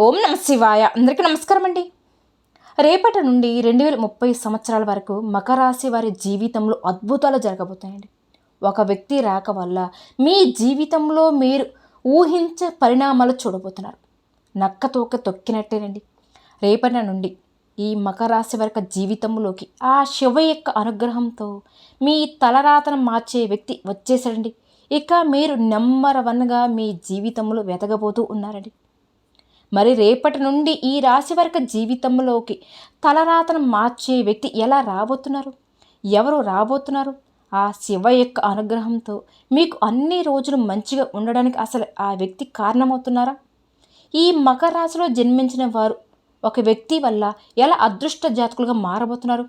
ఓం నమ శివాయ. అందరికీ నమస్కారం అండి. రేపటి నుండి రెండు వేల ముప్పై సంవత్సరాల వరకు మకర రాశి వారి జీవితంలో అద్భుతాలు జరగబోతాయండి ఒక వ్యక్తి రాక వల్ల మీ జీవితంలో మీరు ఊహించే పరిణామాలు చూడబోతున్నారు. నక్క తోక తొక్కినట్టేనండి. రేపటి నుండి ఈ మకర రాశి వారి జీవితంలోకి ఆ శివ యొక్క అనుగ్రహంతో మీ తలరాతను మార్చే వ్యక్తి వచ్చేసాడండి ఇక మీరు నెంబర్ వన్గా మీ జీవితంలో వెతగబోతూ ఉన్నారండి. మరి రేపటి నుండి ఈ రాశి వరకు జీవితంలోకి తలరాతను మార్చే వ్యక్తి ఎలా రాబోతున్నారు? ఎవరు రాబోతున్నారు? ఆ శివ యొక్క అనుగ్రహంతో మీకు అన్ని రోజులు మంచిగా ఉండడానికి అసలు ఆ వ్యక్తి కారణమవుతున్నారా? ఈ మకర రాశిలో జన్మించిన వారు ఒక వ్యక్తి వల్ల ఎలా అదృష్ట జాతకులుగా మారబోతున్నారు?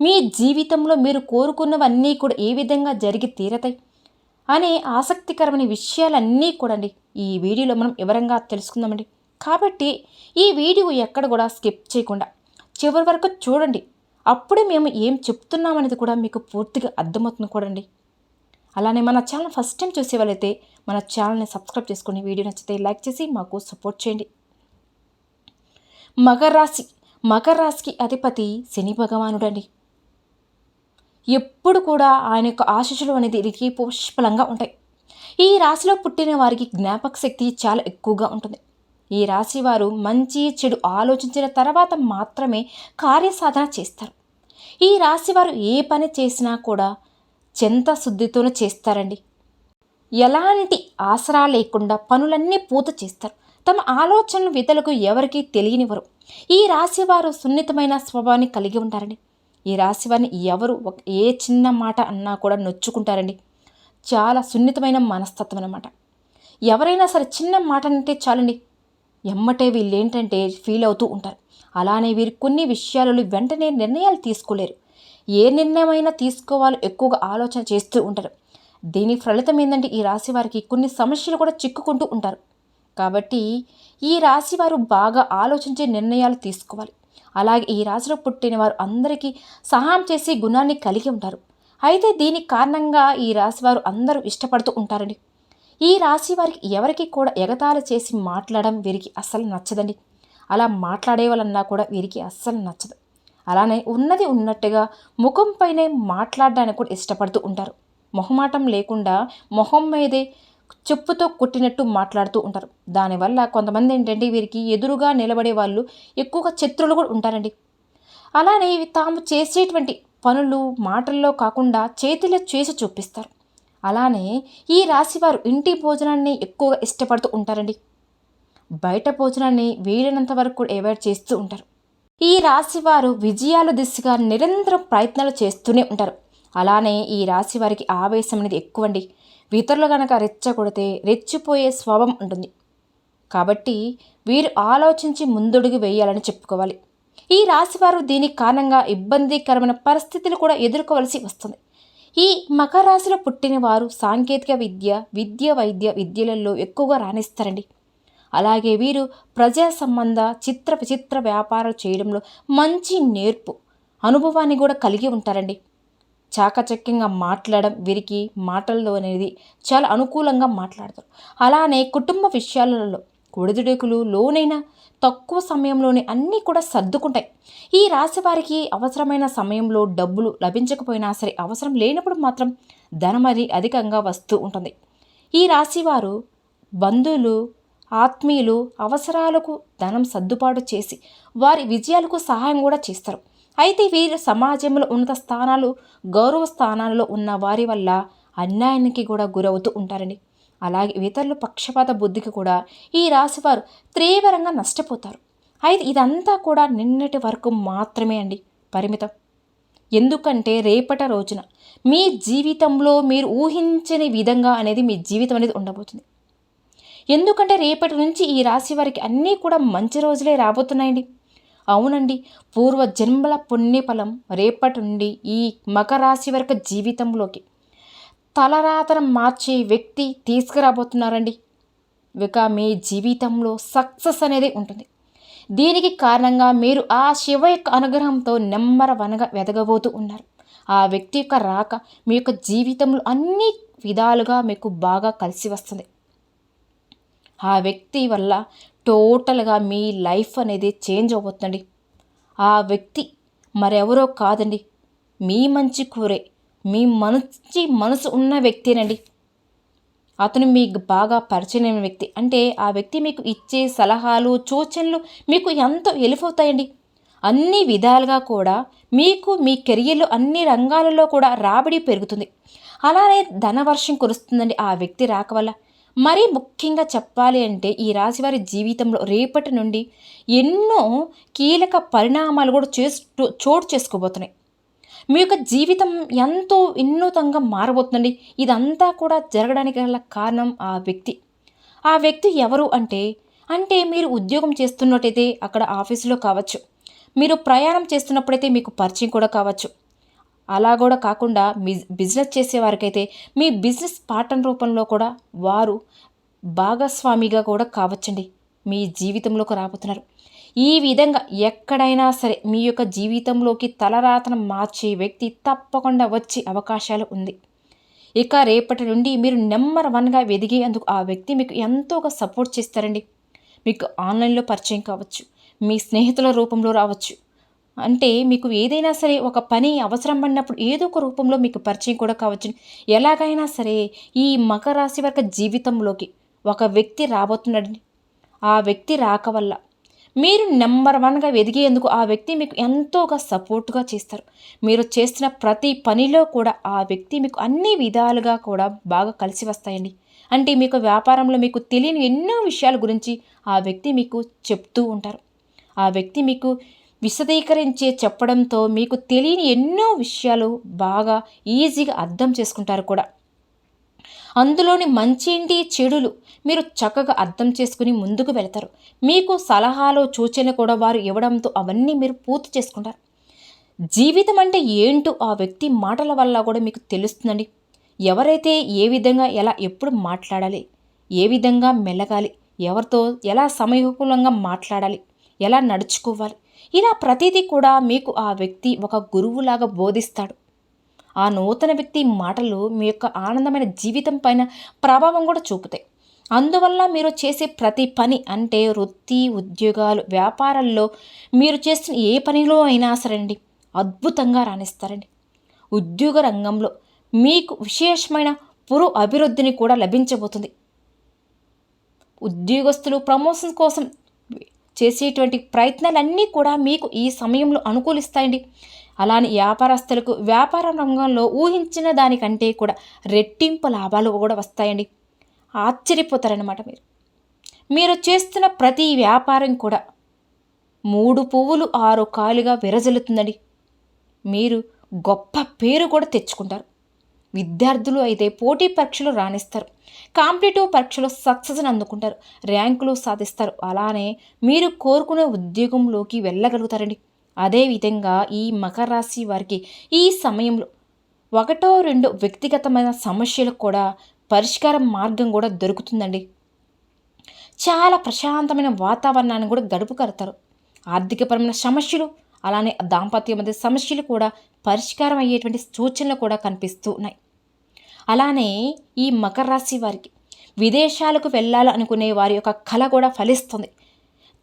మీ జీవితంలో మీరు కోరుకున్నవన్నీ కూడా ఏ విధంగా జరిగి తీరతాయి? అనే ఆసక్తికరమైన విషయాలన్నీ కూడా అండి ఈ వీడియోలో మనం వివరంగా తెలుసుకుందామండి. కాబట్టి ఈ వీడియో ఎక్కడ కూడా స్కిప్ చేయకుండా చివరి వరకు చూడండి. అప్పుడే మేము ఏం చెప్తున్నామనేది కూడా మీకు పూర్తిగా అర్థమవుతుంది కూడండి. అలానే మన ఛానల్ ఫస్ట్ టైం చూసే వాళ్ళైతే మన ఛానల్ని సబ్స్క్రైబ్ చేసుకుని వీడియో నచ్చితే లైక్ చేసి మాకు సపోర్ట్ చేయండి. మకర రాశి మకర రాశికి అధిపతి శని భగవానుడండి. ఎప్పుడు కూడా ఆయన యొక్క ఆశీస్సులు అనేది వీరికి పుష్పలంగా ఉంటాయి. ఈ రాశిలో పుట్టిన వారికి జ్ఞాపక శక్తి చాలా ఎక్కువగా ఉంటుంది. ఈ రాశి వారు మంచి చెడు ఆలోచించిన తర్వాత మాత్రమే కార్యసాధన చేస్తారు. ఈ రాశి వారు ఏ పని చేసినా కూడా చెంత శుద్ధితోనే చేస్తారండి. ఎలాంటి ఆసరా లేకుండా పనులన్నీ పూత చేస్తారు. తమ ఆలోచనలు విధులకు ఎవరికీ తెలియనివ్వరు. ఈ రాశి వారు సున్నితమైన స్వభావాన్ని కలిగి ఉంటారండి. ఈ రాశి వారిని ఎవరు ఏ చిన్న మాట అన్నా కూడా నొచ్చుకుంటారండి. చాలా సున్నితమైన మనస్తత్వం అనమాట ఎవరైనా సరే చిన్న మాట అంటే చాలండి. ఎమ్మటే వీళ్ళు ఏంటంటే ఫీల్ అవుతూ ఉంటారు. అలానే వీరు కొన్ని విషయాలలో వెంటనే నిర్ణయాలు తీసుకోలేరు. ఏ నిర్ణయమైనా తీసుకోవాలో ఎక్కువగా ఆలోచన చేస్తూ ఉంటారు. దీని ఫలితం ఏంటంటే ఈ రాశి వారికి కొన్ని సమస్యలు కూడా చిక్కుకుంటూ ఉంటారు. కాబట్టి ఈ రాశి వారు బాగా ఆలోచించే నిర్ణయాలు తీసుకోవాలి. అలాగే ఈ రాశిలో పుట్టిన వారు అందరికీ సహాయం చేసే గుణాన్ని కలిగి ఉంటారు. అయితే దీని కారణంగా ఈ రాశి వారు అందరూ ఇష్టపడుతూ ఉంటారండి. ఈ రాశి వారికి ఎవరికి కూడా ఎగతాళి చేసి మాట్లాడడం వీరికి అస్సలు నచ్చదండి. అలా మాట్లాడే వాళ్ళన్నా కూడా వీరికి అస్సలు నచ్చదు. అలానే ఉన్నది ఉన్నట్టుగా ముఖంపైనే మాట్లాడడానికి కూడా ఇష్టపడుతూ ఉంటారు. మొహమాటం లేకుండా మొహం మీదే చెప్పుతో కొట్టినట్టు మాట్లాడుతూ ఉంటారు. దానివల్ల కొంతమంది ఏంటంటే వీరికి ఎదురుగా నిలబడే వాళ్ళు ఎక్కువగా శత్రులు కూడా ఉంటారండి. అలానే ఇవి తాము చేసేటువంటి పనులు మాటల్లో కాకుండా చేతిలో చేసి చూపిస్తారు. అలానే ఈ రాశివారు ఇంటి భోజనాన్ని ఎక్కువగా ఇష్టపడుతూ ఉంటారండి. బయట భోజనాన్ని వీలైనంత వరకు కూడా అవాయిడ్ చేస్తూ ఉంటారు. ఈ రాశివారు విజయాల దిశగా నిరంతరం ప్రయత్నాలు చేస్తూనే ఉంటారు. అలానే ఈ రాశి వారికి ఆవేశం అనేది ఎక్కువండి. ఇతరులు కనుక రెచ్చగొడితే రెచ్చిపోయే స్వభావం ఉంటుంది. కాబట్టి వీరు ఆలోచించి ముందుడుగు వేయాలని చెప్పుకోవాలి. ఈ రాశివారు దీనికి కారణంగా ఇబ్బందికరమైన పరిస్థితులు కూడా ఎదుర్కోవలసి వస్తుంది. ఈ మకర రాశిలో పుట్టిన వారు సాంకేతిక విద్య విద్య వైద్య విద్యలలో ఎక్కువగా రాణిస్తారండి. అలాగే వీరు ప్రజా సంబంధ చిత్ర విచిత్ర వ్యాపారాలు చేయడంలో మంచి నేర్పు అనుభవాన్ని కూడా కలిగి ఉంటారండి. చాకచక్యంగా మాట్లాడడం వీరికి మాటల్లో అనేది చాలా అనుకూలంగా మాట్లాడతారు. అలానే కుటుంబ విషయాలలో ఒడిదుడుకులు లోనైన తక్కువ సమయంలోనే అన్నీ కూడా సర్దుకుంటాయి. ఈ రాశి వారికి అవసరమైన సమయంలో డబ్బులు లభించకపోయినా సరే అవసరం లేనప్పుడు మాత్రం ధనం అది అధికంగా వస్తూ ఉంటుంది. ఈ రాశి వారు బంధువులు ఆత్మీయులు అవసరాలకు ధనం సర్దుబాటు చేసి వారి విజయాలకు సహాయం కూడా చేస్తారు. అయితే వీరు సమాజంలో ఉన్నత స్థానాలు గౌరవ స్థానాలలో ఉన్న వారి వల్ల అన్యాయానికి కూడా గురవుతూ ఉంటారండి. అలాగే ఇతరుల పక్షపాత బుద్ధికి కూడా ఈ రాశివారు తీవ్రంగా నష్టపోతారు. అయితే ఇదంతా కూడా నిన్నటి వరకు మాత్రమే అండి పరిమితం. ఎందుకంటే రేపట రోజున మీ జీవితంలో మీరు ఊహించని విధంగా అనేది మీ జీవితం అనేది ఉండబోతుంది. ఎందుకంటే రేపటి నుంచి ఈ రాశి వారికి అన్నీ కూడా మంచి రోజులే రాబోతున్నాయండి. అవునండి. పూర్వ జన్మల పుణ్యఫలం రేపటి నుండి ఈ మకరాశి వరకు జీవితంలోకి. తలరాతన మార్చే వ్యక్తి తీసుకురాబోతున్నారండి. ఇక మీ జీవితంలో సక్సెస్ అనేది ఉంటుంది. దీనికి కారణంగా మీరు ఆ శివ యొక్క అనుగ్రహంతో నెమ్మర వనగా వెదగబోతూ ఉన్నారు. ఆ వ్యక్తి యొక్క రాక మీ యొక్క జీవితంలో అన్ని విధాలుగా మీకు బాగా కలిసి వస్తుంది. ఆ వ్యక్తి వల్ల టోటల్గా మీ లైఫ్ అనేది చేంజ్ అవబోతుందండి ఆ వ్యక్తి మరెవరో కాదండి. మీ మంచి కూరే మీ మంచి మనసు ఉన్న వ్యక్తేనండి. అతను మీకు బాగా పరిచయమైన వ్యక్తి. అంటే ఆ వ్యక్తి మీకు ఇచ్చే సలహాలు సూచనలు మీకు ఎంతో అవుతాయండి. అన్ని విధాలుగా కూడా మీకు మీ కెరియర్లో అన్ని రంగాలలో కూడా రాబడి పెరుగుతుంది. అలానే ధనవర్షం కురుస్తుందండి ఆ వ్యక్తి రాక వల్ల. మరీ ముఖ్యంగా చెప్పాలి అంటే ఈ రాశివారి జీవితంలో రేపటి నుండి ఎన్నో కీలక పరిణామాలు కూడా చేస్తూ చోటు చేసుకోబోతున్నాయి. మీ యొక్క జీవితం ఎంతో వినూతంగా మారబోతుందండి. ఇదంతా కూడా జరగడానికి గల కారణం ఆ వ్యక్తి. ఆ వ్యక్తి ఎవరు అంటే అంటే మీరు ఉద్యోగం చేస్తున్నట్టయితే అక్కడ ఆఫీసులో కావచ్చు. మీరు ప్రయాణం చేస్తున్నప్పుడైతే మీకు పరిచయం కూడా కావచ్చు. అలా కూడా కాకుండా బిజినెస్ చేసేవారికైతే మీ బిజినెస్ పార్ట్నర్ రూపంలో కూడా వారు భాగస్వామిగా కూడా కావచ్చండి. మీ జీవితంలోకి రాబోతున్నారు. ఈ విధంగా ఎక్కడైనా సరే మీ యొక్క జీవితంలోకి తలరాతన మార్చే వ్యక్తి తప్పకుండా వచ్చే అవకాశాలు ఉంది. ఇక రేపటి నుండి మీరు నెంబర్ వన్గా ఎదిగేందుకు ఆ వ్యక్తి మీకు ఎంతోగా సపోర్ట్ చేస్తారండి. మీకు ఆన్లైన్లో పరిచయం కావచ్చు మీ స్నేహితుల రూపంలో రావచ్చు. అంటే మీకు ఏదైనా సరే ఒక పని అవసరం పడినప్పుడు ఏదో ఒక రూపంలో మీకు పరిచయం కూడా కావచ్చు ఎలాగైనా సరే ఈ మకర రాశి వర్గ జీవితంలోకి ఒక వ్యక్తి రాబోతున్నాడండి. ఆ వ్యక్తి రాక వల్ల మీరు నెంబర్ వన్గా ఎదిగేందుకు ఆ వ్యక్తి మీకు ఎంతోగా సపోర్ట్గా చేస్తారు. మీరు చేస్తున్న ప్రతి పనిలో కూడా ఆ వ్యక్తి మీకు అన్ని విధాలుగా కూడా బాగా కలిసి వస్తాయండి. అంటే మీకు వ్యాపారంలో మీకు తెలియని ఎన్నో విషయాల గురించి ఆ వ్యక్తి మీకు చెప్తూ ఉంటారు. ఆ వ్యక్తి మీకు విశదీకరించే చెప్పడంతో మీకు తెలియని ఎన్నో విషయాలు బాగా ఈజీగా అర్థం చేసుకుంటారు కూడా. అందులోని మంచేంటి చెడులు మీరు చక్కగా అర్థం చేసుకుని ముందుకు వెళతారు. మీకు సలహాలు సూచనలు కూడా వారు ఇవ్వడంతో అవన్నీ మీరు పూర్తి చేసుకుంటారు. జీవితం అంటే ఏంటో ఆ వ్యక్తి మాటల వల్ల కూడా మీకు తెలుస్తుందండి. ఎవరైతే ఏ విధంగా ఎలా ఎప్పుడు మాట్లాడాలి ఏ విధంగా మెలగాలి ఎవరితో ఎలా సమయకూలంగా మాట్లాడాలి ఎలా నడుచుకోవాలి ఇలా ప్రతిదీ కూడా మీకు ఆ వ్యక్తి ఒక గురువులాగా బోధిస్తాడు. ఆ నూతన వ్యక్తి మాటలు మీ యొక్క ఆనందమైన జీవితం పైన ప్రభావం కూడా చూపుతాయి. అందువల్ల మీరు చేసే ప్రతి పని అంటే వృత్తి ఉద్యోగాలు వ్యాపారాల్లో మీరు చేసిన ఏ పనిలో అయినా సరేండి అద్భుతంగా రాణిస్తారండి. ఉద్యోగ రంగంలో మీకు విశేషమైన పురు అభివృద్ధిని కూడా లభించబోతుంది. ఉద్యోగస్తులు ప్రమోషన్ కోసం చేసేటువంటి ప్రయత్నాలన్నీ కూడా మీకు ఈ సమయంలో అనుకూలిస్తాయండి. అలానే వ్యాపారస్తులకు వ్యాపార రంగంలో ఊహించిన దానికంటే కూడా రెట్టింపు లాభాలు కూడా వస్తాయండి. ఆశ్చర్యపోతారనమాట మీరు. మీరు చేస్తున్న ప్రతి వ్యాపారం కూడా మూడు పువ్వులు ఆరు కాలుగా విరజలుతుందండి మీరు గొప్ప పేరు కూడా తెచ్చుకుంటారు. విద్యార్థులు అయితే పోటీ పరీక్షలు రాణిస్తారు. కాంపిటేటివ్ పరీక్షలో సక్సెస్ని అందుకుంటారు. ర్యాంకులు సాధిస్తారు. అలానే మీరు కోరుకునే ఉద్యోగంలోకి వెళ్ళగలుగుతారండి. అదేవిధంగా ఈ మకర రాశి వారికి ఈ సమయంలో ఒకటో రెండు వ్యక్తిగతమైన సమస్యలకు కూడా పరిష్కారం మార్గం కూడా దొరుకుతుందండి. చాలా ప్రశాంతమైన వాతావరణాన్ని కూడా గడుపుకడతారు. ఆర్థికపరమైన సమస్యలు అలానే దాంపత్య మధ్య సమస్యలు కూడా పరిష్కారం అయ్యేటువంటి సూచనలు కూడా కనిపిస్తూ ఉన్నాయి. అలానే ఈ మకర రాశి వారికి విదేశాలకు వెళ్ళాలనుకునే వారి యొక్క కళ కూడా ఫలిస్తుంది.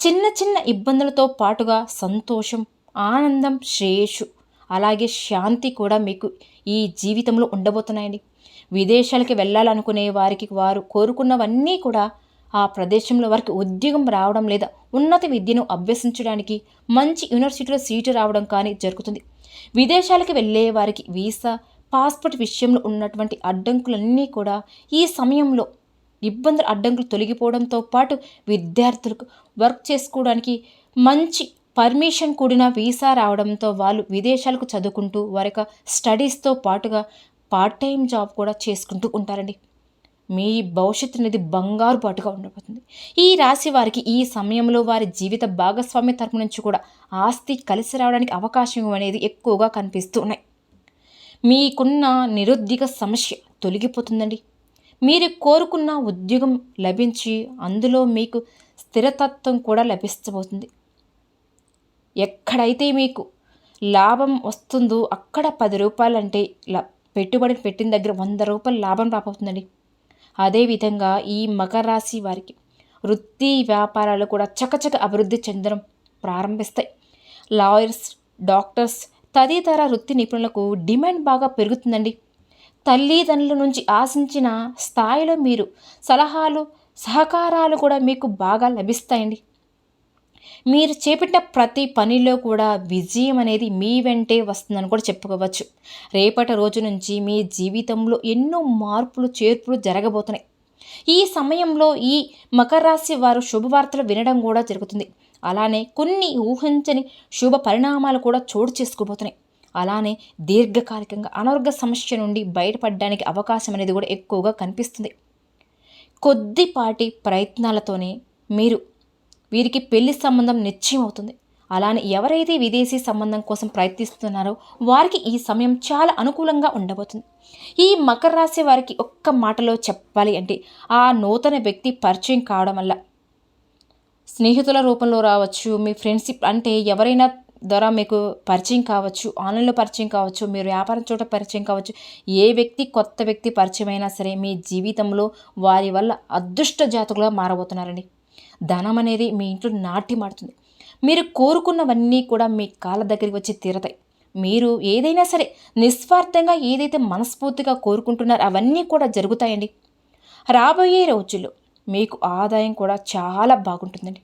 చిన్న చిన్న ఇబ్బందులతో పాటుగా సంతోషం ఆనందం శ్రేయస్సు. అలాగే శాంతి కూడా మీకు ఈ జీవితంలో ఉండబోతున్నాయండి. విదేశాలకి వెళ్ళాలనుకునే వారికి వారు కోరుకున్నవన్నీ కూడా ఆ ప్రదేశంలో వారికి ఉద్యోగం రావడం లేదా ఉన్నత విద్యను అభ్యసించడానికి మంచి యూనివర్సిటీలో సీటు రావడం కానీ జరుగుతుంది. విదేశాలకు వెళ్ళే వారికి వీసా పాస్పోర్ట్ విషయంలో ఉన్నటువంటి అడ్డంకులన్నీ కూడా ఈ సమయంలో ఇబ్బందులు అడ్డంకులు తొలగిపోవడంతో పాటు విద్యార్థులకు వర్క్ చేసుకోవడానికి మంచి పర్మిషన్ కూడిన వీసా రావడంతో వాళ్ళు విదేశాలకు చదువుకుంటూ వారి యొక్క స్టడీస్తో పాటుగా పార్ట్ టైం జాబ్ కూడా చేసుకుంటూ ఉంటారండి. మీ భవిష్యత్తు అనేది బంగారు పాటుగా ఉండబోతుంది. ఈ రాశి వారికి ఈ సమయంలో వారి జీవిత భాగస్వామ్య తరపు నుంచి కూడా ఆస్తి కలిసి రావడానికి అవకాశం అనేది ఎక్కువగా కనిపిస్తూ ఉన్నాయి. మీకున్న నిరుద్యోగ సమస్య తొలగిపోతుందండి. మీరు కోరుకున్న ఉద్యోగం లభించి అందులో మీకు స్థిరతత్వం కూడా లభిస్తబోతుంది ఎక్కడైతే మీకు లాభం వస్తుందో అక్కడ పది రూపాయలు అంటే పెట్టుబడి పెట్టిన దగ్గర వంద రూపాయలు లాభం రాబోతుందండి. అదేవిధంగా ఈ మకర రాశి వారికి వృత్తి వ్యాపారాలు కూడా చకచక అభివృద్ధి చెందడం ప్రారంభిస్తాయి. లాయర్స్ డాక్టర్స్ తదితర వృత్తి నిపుణులకు డిమాండ్ బాగా పెరుగుతుందండి. తల్లిదండ్రుల నుంచి ఆశించిన స్థాయిలో మీరు సలహాలు సహకారాలు కూడా మీకు బాగా లభిస్తాయండి. మీరు చేపట్టిన ప్రతి పనిలో కూడా విజయం అనేది మీ వెంటే వస్తుందని కూడా చెప్పుకోవచ్చు. రేపటి రోజు నుంచి మీ జీవితంలో ఎన్నో మార్పులు చేర్పులు జరగబోతున్నాయి. ఈ సమయంలో ఈ మకర రాశి వారు శుభవార్తలు వినడం కూడా జరుగుతుంది. అలానే కొన్ని ఊహించని శుభ పరిణామాలు కూడా చోటు చేసుకోబోతున్నాయి. అలానే దీర్ఘకాలికంగా అనారోగ్య సమస్య నుండి బయటపడడానికి అవకాశం అనేది కూడా ఎక్కువగా కనిపిస్తుంది. కొద్దిపాటి ప్రయత్నాలతోనే మీరు వీరికి పెళ్ళి సంబంధం నిశ్చయం అవుతుంది. అలానే ఎవరైతే విదేశీ సంబంధం కోసం ప్రయత్నిస్తున్నారో వారికి ఈ సమయం చాలా అనుకూలంగా ఉండబోతుంది. ఈ మకర రాశి వారికి ఒక్క మాటలో చెప్పాలి అంటే ఆ నూతన వ్యక్తి పరిచయం కావడం వల్ల స్నేహితుల రూపంలో రావచ్చు మీ ఫ్రెండ్షిప్ అంటే ఎవరైనా ద్వారా మీకు పరిచయం కావచ్చు ఆన్లైన్లో పరిచయం కావచ్చు మీరు వ్యాపారం చోట పరిచయం కావచ్చు ఏ వ్యక్తి కొత్త వ్యక్తి పరిచయం అయినా సరే మీ జీవితంలో వారి వల్ల అదృష్ట జాతకులుగా మారబోతున్నారండి. ధనం అనేది మీ ఇంట్లో నాటి మాడుతుంది మీరు కోరుకున్నవన్నీ కూడా మీ కాళ్ళ దగ్గరికి వచ్చి తీరతాయి. మీరు ఏదైనా సరే నిస్వార్థంగా ఏదైతే మనస్ఫూర్తిగా కోరుకుంటున్నారో అవన్నీ కూడా జరుగుతాయండి. రాబోయే రోజుల్లో మీకు ఆదాయం కూడా చాలా బాగుంటుందండి.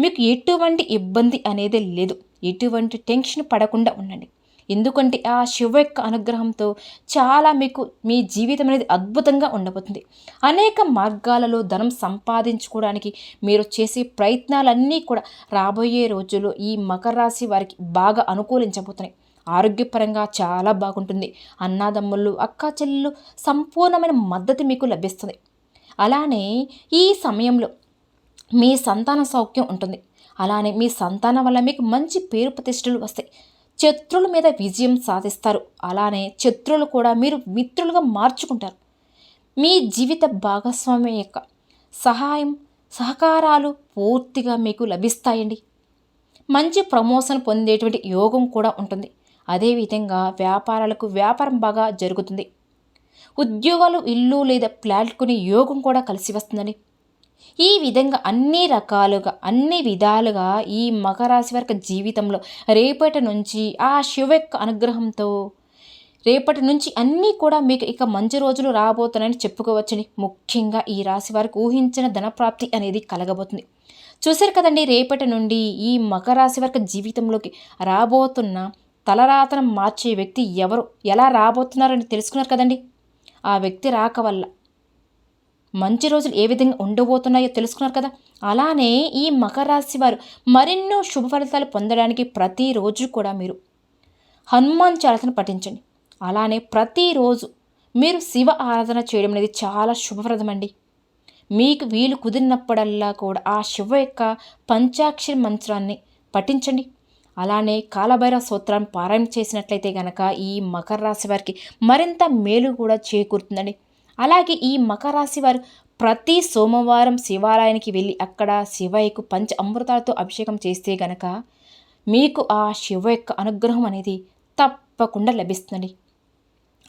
మీకు ఎటువంటి ఇబ్బంది అనేది లేదు. ఎటువంటి టెన్షన్ పడకుండా ఉండండి. ఎందుకంటే ఆ శివ యొక్క అనుగ్రహంతో చాలా మీకు మీ జీవితం అనేది అద్భుతంగా ఉండబోతుంది. అనేక మార్గాలలో ధనం సంపాదించుకోవడానికి మీరు చేసే ప్రయత్నాలన్నీ కూడా రాబోయే రోజుల్లో ఈ మకర రాశి వారికి బాగా అనుకూలించబోతున్నాయి. ఆరోగ్యపరంగా చాలా బాగుంటుంది. అన్నాదమ్ముళ్ళు అక్క చెల్లెళ్ళు సంపూర్ణమైన మద్దతు మీకు లభిస్తుంది. అలానే ఈ సమయంలో మీ సంతాన సౌఖ్యం ఉంటుంది. అలానే మీ సంతానం వల్ల మీకు మంచి పేరు ప్రతిష్టలు వస్తాయి. శత్రుల మీద విజయం సాధిస్తారు. అలానే శత్రులు కూడా మీరు మిత్రులుగా మార్చుకుంటారు. మీ జీవిత భాగస్వామి యొక్క సహాయం సహకారాలు పూర్తిగా మీకు లభిస్తాయండి. మంచి ప్రమోషన్ పొందేటువంటి యోగం కూడా ఉంటుంది. అదేవిధంగా వ్యాపారాలకు వ్యాపారం బాగా జరుగుతుంది. ఉద్యోగాలు ఇల్లు లేదా ప్లాట్ కొని యోగం కూడా కలిసి వస్తుందండి. ఈ విధంగా అన్ని రకాలుగా అన్ని విధాలుగా ఈ మకరాశి వారి జీవితంలో రేపటి నుంచి ఆ శివ యొక్క అనుగ్రహంతో రేపటి నుంచి అన్నీ కూడా మీకు ఇక మంచి రోజులు రాబోతున్నాయని చెప్పుకోవచ్చని ముఖ్యంగా ఈ రాశి వారికి ఊహించిన ధనప్రాప్తి అనేది కలగబోతుంది. చూశారు కదండి రేపటి నుండి ఈ మకరాశి వర్గ జీవితంలోకి రాబోతున్న తలరాతనం మార్చే వ్యక్తి ఎవరు? ఎలా రాబోతున్నారని తెలుసుకున్నారు కదండి? ఆ వ్యక్తి రాక వల్ల మంచి రోజులు ఏ విధంగా ఉండబోతున్నాయో తెలుసుకున్నారు కదా? అలానే ఈ మకర రాశి వారు మరెన్నో శుభ ఫలితాలు పొందడానికి ప్రతిరోజు కూడా మీరు హనుమాన్ చాలతను పఠించండి. అలానే ప్రతిరోజు మీరు శివ ఆరాధన చేయడం అనేది చాలా శుభప్రదమండి. మీకు వీలు కుదిరినప్పుడల్లా కూడా ఆ శివ యొక్క పంచాక్షరి మంత్రాన్ని పఠించండి. అలానే కాలభైరవ సూత్రాన్ని పారాయణ చేసినట్లయితే గనక ఈ మకర రాశి వారికి మరింత మేలు కూడా చేకూరుతుందండి. అలాగే ఈ మకరాశి వారు ప్రతి సోమవారం శివాలయానికి వెళ్ళి అక్కడ శివయ్యకు పంచ అమృతాలతో అభిషేకం చేస్తే గనక మీకు ఆ శివ యొక్క అనుగ్రహం అనేది తప్పకుండా లభిస్తుంది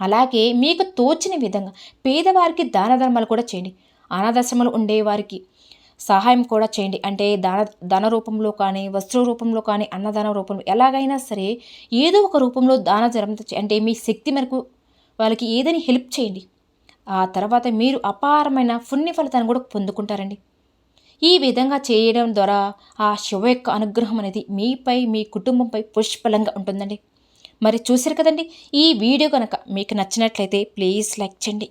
అలాగే మీకు తోచిన విధంగా పేదవారికి దాన ధర్మాలు కూడా చేయండి. అనాథాశ్రమాలు ఉండేవారికి సహాయం కూడా చేయండి. అంటే దాన ధన రూపంలో కానీ వస్త్ర రూపంలో కానీ అన్నదాన రూపంలో ఎలాగైనా సరే ఏదో ఒక రూపంలో దాన ధర్మం అంటే మీ శక్తి మేరకు వాళ్ళకి ఏదైనా హెల్ప్ చేయండి. ఆ తర్వాత మీరు అపారమైన పుణ్య ఫలితాన్ని కూడా పొందుకుంటారండి. ఈ విధంగా చేయడం ద్వారా ఆ శివ యొక్క అనుగ్రహం అనేది మీపై మీ కుటుంబంపై పుష్పలంగా ఉంటుందండి. మరి చూసారు కదండి? ఈ వీడియో కనుక మీకు నచ్చినట్లయితే ప్లీజ్ లైక్ చేయండి.